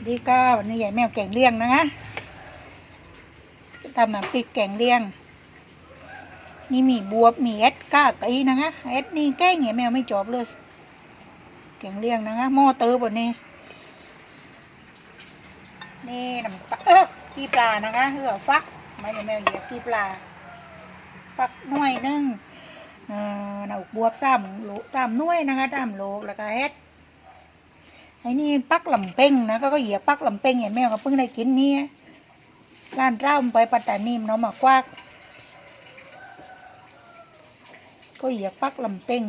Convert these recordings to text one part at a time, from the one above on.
วัสดีค่ะวันนี้ยายแมวแกงเลี้ยงนะคะจะทำน้ำพริกแกงเลี้ยง นี่มีบวบมีเอสก้าตีนะคะเอสนี่แกงยายแมวไม่จบเลย แกงเลี้ยงนะคะหม้อเตอร์บนนี้นี่น้ำปลาเออขี้ปลานะคะเหือฟักไม่ยายแมวเหยียบขี้ปลาฟักหน่วยนึงเอ่อหนาบวบสามโลสามหน่วยนะคะสามโลแล้วก็เอส ไอ้นี่ปักลำเป้งนะก็ก็เหยียบปักลำเป้งอย่างแม่ก็เพิ่งได้กินเนี่ยร้านเจ้ามไปปัตตานีมนเนาะมากวากก็เหยียบปักลำเป้ง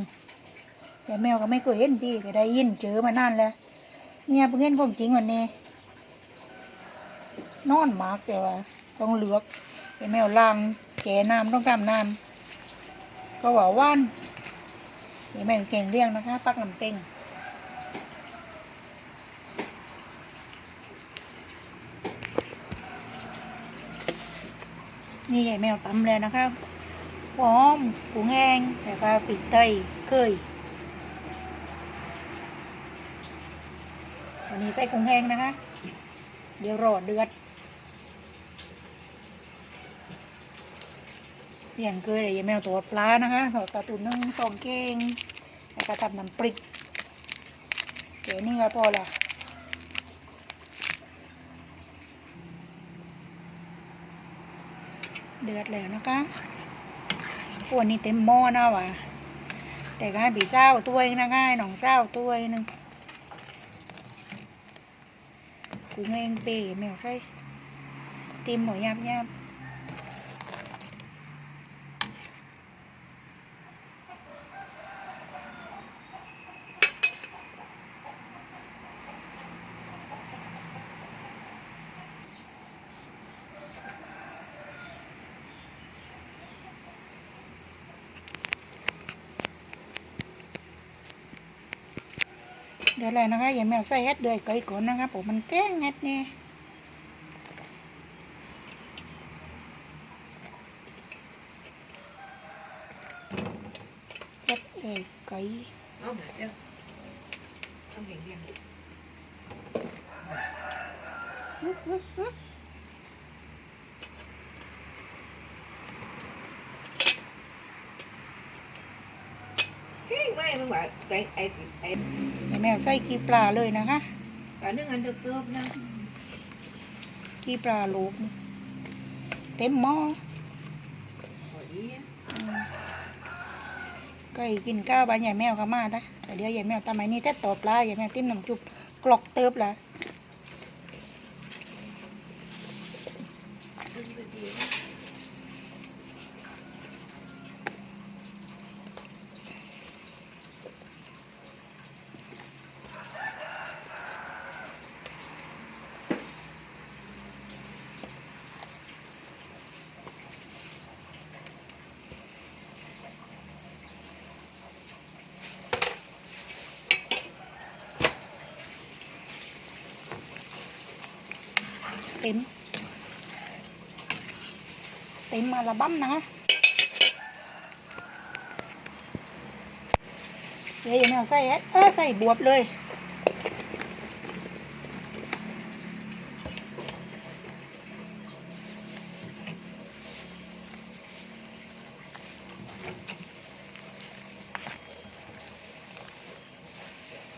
แต่แมวก็ไม่เคยเห็นดีแต่ได้ยินเจอมานานแล้วเนี่ยเพิ่งเห็นของจริงวันนี้ นอนหมากแต่ว่าต้องเลือกแต่แมวล้างแก่น้ำต้องกำน้ำก็ว่าว่านแต่แมวเก่งเลี้ยงนะคะ ปักลำเป้ง นี่ใหญ่แมวตำเลยนะคะหอมกุ้งแห้งแล้วก็ปิดไตเคยวันนี้ใส่กุ้งแห้งนะคะ เดี๋ยวรอเดือดอย่างเคยเลยยายแมวตัวปลานะคะถอดปลาตุนนึ่งสองเก่งแล้วก็ทำน้ำปริกเดี๋ยวนี่ก็พอละ เดือดแล้วนะคะพวนนี้เต็มหม้อนะวะแต่ก็ให้บีเจ้าตัวเองนะง่ายหนองเจ้าตัวเองนึงกูเองเปย์แมวใช่ติมหมอยยาบยาบ เดือดแล้วนะคะอย่าแมวใส่เฮ็ดเดือยไก่ก่อนนะคะผมมันแก้งเฮ็ดเนี่ยเฮ็ดเดือดไก่เอาหน่อยเดี๋ยวต้องเห็นเดียว ม่มึงว่าไอ้ไอ้ไอ้อย่าแมวใส่กีปลาเลยนะคะปลานึ่งอันเดิมๆนะกีปลาลูกนี่เต็มหม้อพอดีอืมไก่กินข้าวบ้านใหญ่แมวก็มาได้แต่เดี๋ยวใหญ่แมวทำไมนี่แท้ต่อปลาใหญ่แมวติ้มน้ำจุบกรอกเติบละ เต็ม เต็มมาละบั้มนะเดี๋ยวใหญ่แมวใส่เออใส่บวบเลย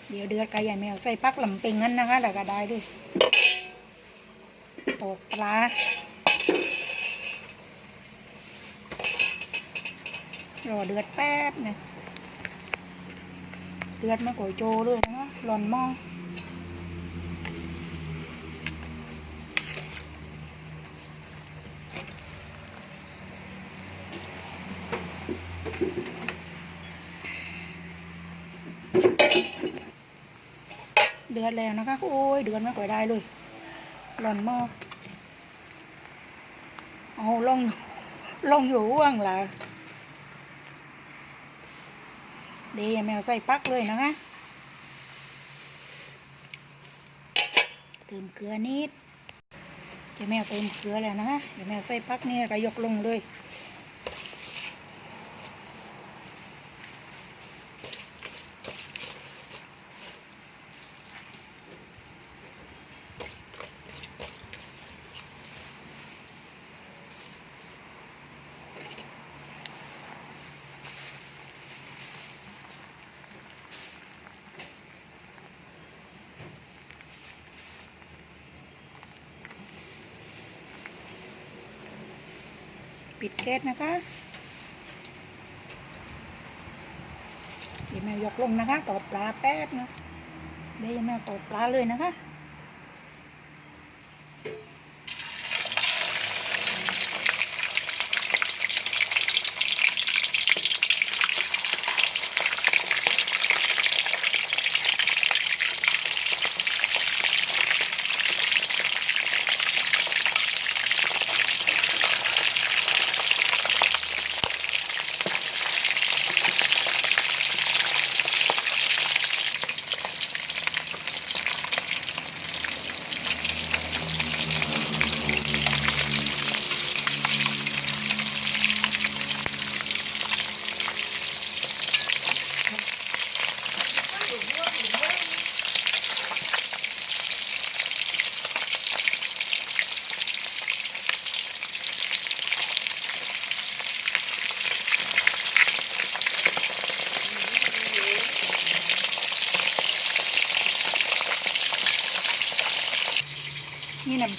เดี๋ยวเดือดไก่ใหญ่แมวใส่ปักลำปิงนั่นนะคะแล้วก็ได้ด้วย ปลารอเดือดแป๊บหนึงเดือดมาโกยโจเลยนะคะหล่อนม้อเดือดแล้วนะคะ โอ้ย เดือดไม่ก่อยได้เลยหล่อนม้อ เอาลงลงอยู่ว่างละเดี๋ยวแมวใส่ปักเลยนะคะเติมเกลือนิดเจะแมวเติมเกลือแล้วนะคะเดี๋ยวแมวใส่ปักนี่ก็ยกลงเลย แก๊สนะคะเดี๋ยวแมวยกลงนะคะตอดปลาแป๊บนะเดี๋ยวแมวตอดปลาเลยนะคะ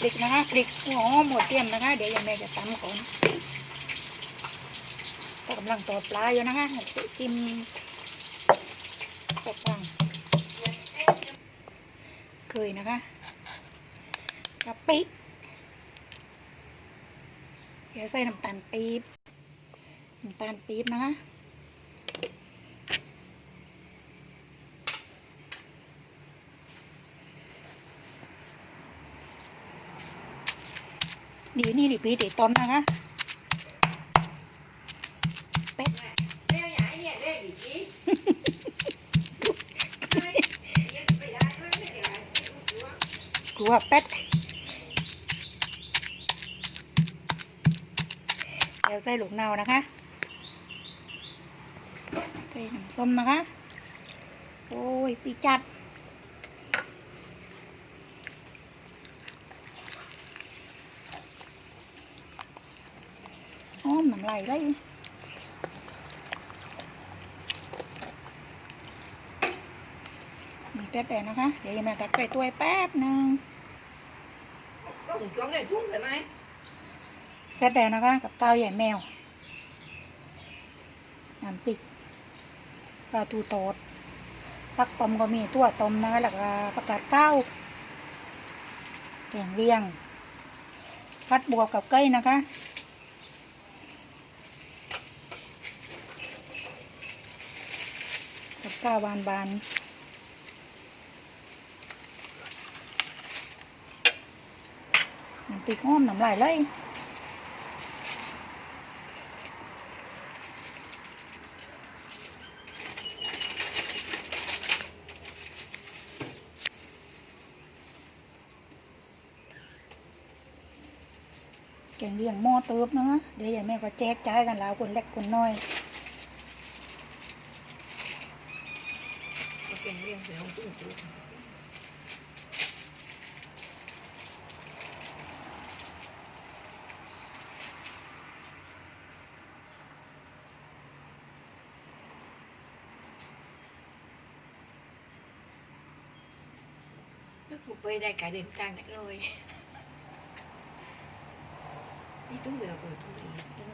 นี่น้ำพริกนะคะพริกหัวหอมหัวเทียมนะคะ เดี๋ยวยังแม่จะตำก่อนก็กำลังตอปลาอยู่นะคะไปกินตกลังเคยนะคะกะปิเดี๋ยวใส่น้ำตาลปี๊บน้ำตาลปี๊บนะคะ ดีนี่ดิปีติต้นนะคะเป็ดแม่อยากให้เนี่ยเล่นอีกทีไม่เนี่ยไปได้ด้วยไม่ได้ไม่รู้ว่ากลัวเป็ดเดี๋ยวใส่ลูกเนานะคะใส่น้ำส้มนะคะ โอ้ยปีจัด หอมน้ำลายเลยมีแต่แต่นะคะ เดี๋ยวแม่ตักใส่ถ้วยแป๊บหนึ่งก็ถึงช่วงได้ทุ่มเลยไหมเสร็จแล้วนะคะ กับข้าวใหญ่แมวน้ำปิกปลาทูโตดผักต้มก็มีตัวต้มนะคะแล้วก็ผักกาดก้าวแกงเลียงพัดบวกกับเก้ยนะคะ กับข้าวบานบานๆน้ำปิกหอมน้ำลายเลยแกงเลียงหม้อเติบนะคะเดี๋ยวยายแม่ก็แจกจ่ายกันแล้วคนเล็กคนน้อย ก็เป็นเรื่องเสียงตุ้งตุ้ง Nó không quay đây cả đêm trăng đã rồi Đi tung được rồi tung được